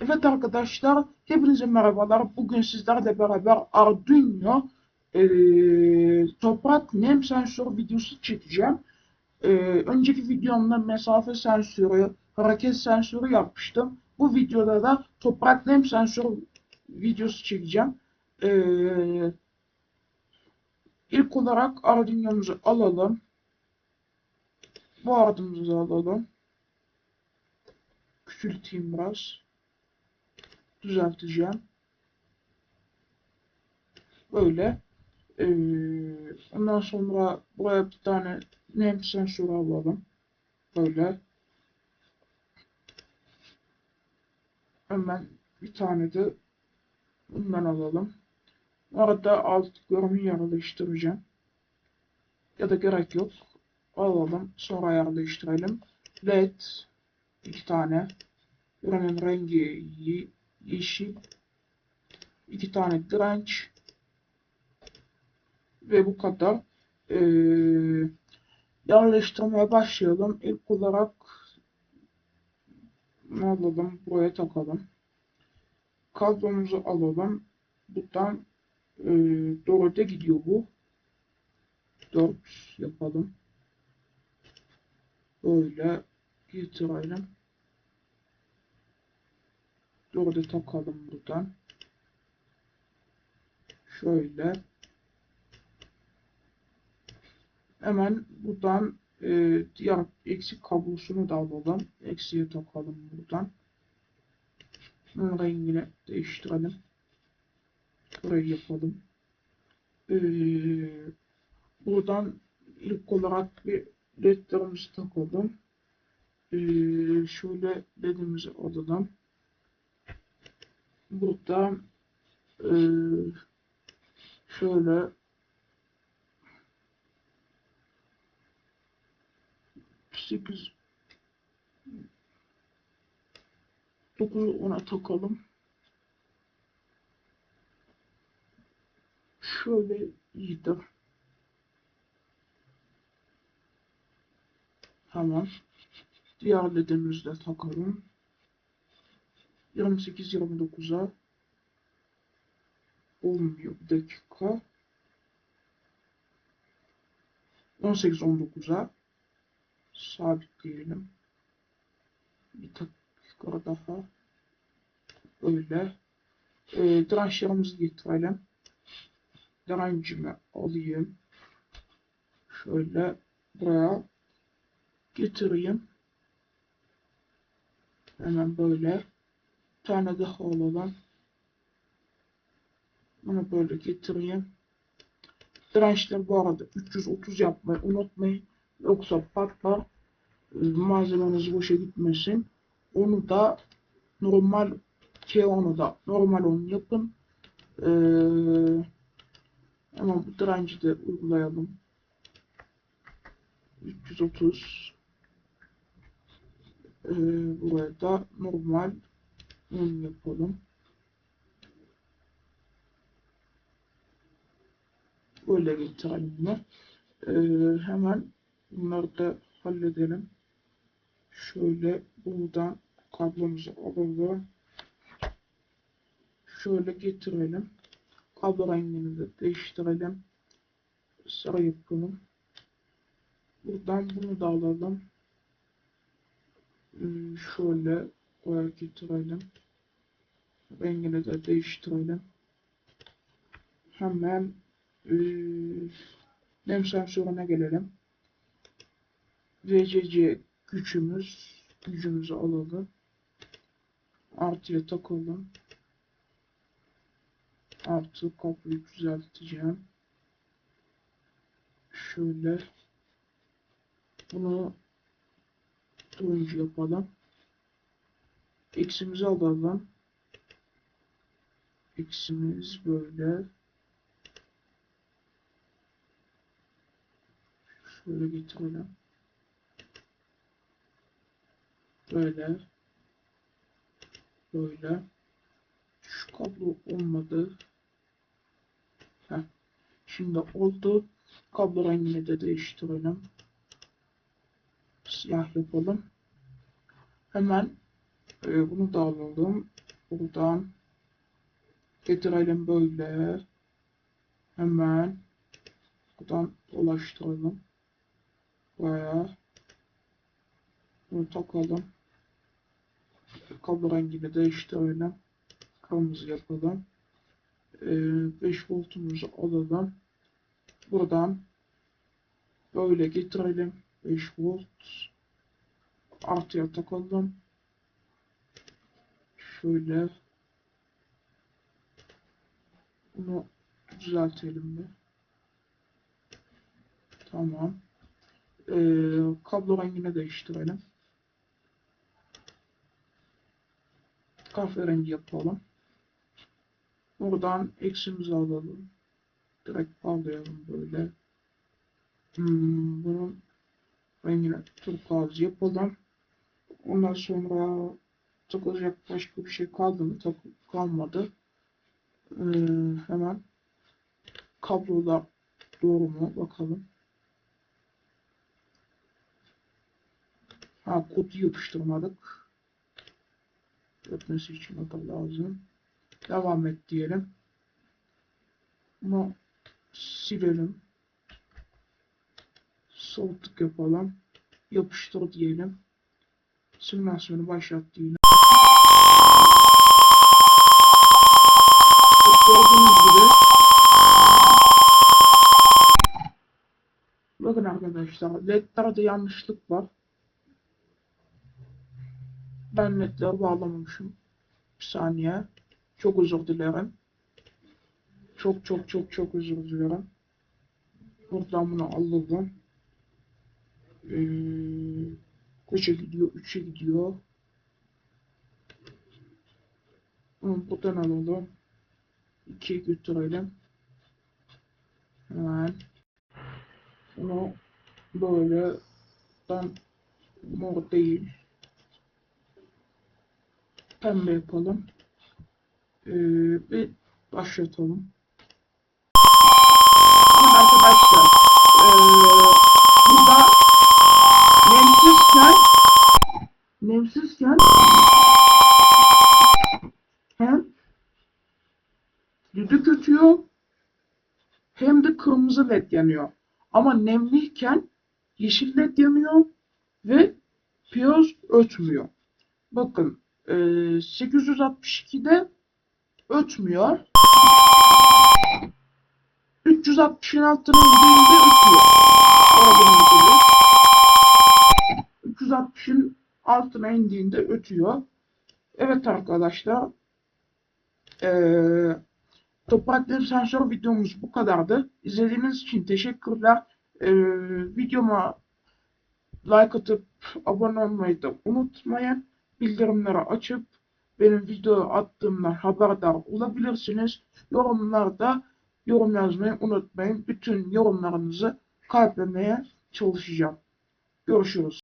Evet arkadaşlar, hepinize merhabalar. Bugün sizlerle beraber Arduino eee, toprak nem sensör videosu çekeceğim. Eee, önceki videomda mesafe sensörü, hareket sensörü yapmıştım. Bu videoda da toprak nem sensör videosu çekeceğim. Eee ilk olarak Arduino'muzu alalım. Bu ardımızı alalım. Küçülteyim biraz düzelteceğim. Böyle. Ee, ondan sonra buraya bir tane nem sensörü alalım. Böyle. Hemen bir tane de bundan alalım. Orada alt görünümü yerleştireceğim. Ya da gerek yok. Alalım. Sonra yerleştirelim. LED iki tane. Buranın rengi yeşil. iki tane direnç. Ve bu kadar. Ee, yerleştirmeye başlayalım. İlk olarak ne alalım? Buraya takalım. Kablomuzu alalım. Buradan e, doğru da gidiyor bu. 4 yapalım. Böyle getirelim. Doğru takalım buradan. Şöyle. Hemen buradan e, diğer eksik kablosunu da alalım. Eksiye takalım buradan. Bunun rengini değiştirelim. Burayı yapalım. Ee, buradan ilk olarak bir ledlerimizi takalım. Ee, şöyle ledimizi alalım. Burada e, şöyle sekiz dokuzu ona takalım. Şöyle iyidir. Tamam. Diğer ledimizi de takalım. 28-29'a olmuyor. Bir dakika. 18-19'a sabitleyelim. Bir dakika daha. Öyle. E, dirençlerimizi getirelim. Direncimi alayım. Şöyle buraya getireyim. Hemen böyle. Bir tane daha alalım. Bunu böyle getireyim. Dirençler bu arada 330 yapmayı unutmayın. Yoksa patlar. Malzemeniz boşa gitmesin. Onu da normal ki onu da normal onu yapın. Ee, ama bu direnci de uygulayalım. 330 ee, buraya da normal un yapalım. Böyle getirelim bunu. Ee, hemen bunları da halledelim. Şöyle buradan kablomuzu alalım. Şöyle getirelim. Kablo rengini de değiştirelim. Sarı yapalım. Buradan bunu da alalım. Ee, şöyle buraya getirelim. Rengini de değiştirelim. Hemen ee, nem sensörüne gelelim. VCC gücümüz gücümüzü alalım. Artıya takalım. Artı kabloyu düzelteceğim. Şöyle bunu turuncu yapalım. X'imizi alalım. X'imiz böyle. Şöyle getirelim. Böyle. Böyle. Şu kablo olmadı. Heh. Şimdi oldu. Kablo rengini de değiştirelim. Siyah yapalım. Hemen e, bunu da alalım. Buradan getirelim böyle. Hemen buradan dolaştıralım. Buraya. Bunu takalım. Kablo rengini değiştirelim. Kırmızı yapalım. Ee, 5 voltumuzu alalım. Buradan böyle getirelim. 5 volt. Artıya takalım. Şöyle. Bunu düzeltelim bir. Tamam. Ee, kablo rengini değiştirelim. Kahverengi yapalım. Buradan eksimizi alalım. Direkt bağlayalım böyle. Hmm, bunun rengini turkuaz yapalım. Ondan sonra takılacak başka bir şey kaldı mı? Tak kalmadı. Ee, hemen kablolar doğru mu bakalım. Ha kodu yapıştırmadık. Ötmesi için o da lazım. Devam et diyelim. Bunu silelim. Soğutluk yapalım. Yapıştır diyelim. Simülasyonu başlat diyelim. Gördüğünüz gibi Bakın arkadaşlar ledlerde yanlışlık var. Ben ledleri bağlamamışım. Bir saniye. Çok özür dilerim. Çok çok çok çok özür dilerim. Buradan bunu alalım. Ee, kaça gidiyor? 3'e gidiyor. Buradan alalım. 2'ye götürelim. Hemen. Bunu böyle ben mor değil. Pembe yapalım. Ee, ve başlatalım. Şimdi arkadaşlar ee, burada kırmızı led yanıyor. Ama nemliyken yeşil led yanıyor ve piyaz ötmüyor. Bakın ee, 862'de ötmüyor. 360'ın altına indiğinde ötüyor. Gibi. 360'ın altına indiğinde ötüyor. Evet arkadaşlar. Ee, Toprak Nem Sensör videomuz bu kadardı. İzlediğiniz için teşekkürler. Ee, videoma like atıp abone olmayı da unutmayın. Bildirimleri açıp benim video attığımdan haberdar olabilirsiniz. Yorumlarda yorum yazmayı unutmayın. Bütün yorumlarınızı kalplemeye çalışacağım. Görüşürüz.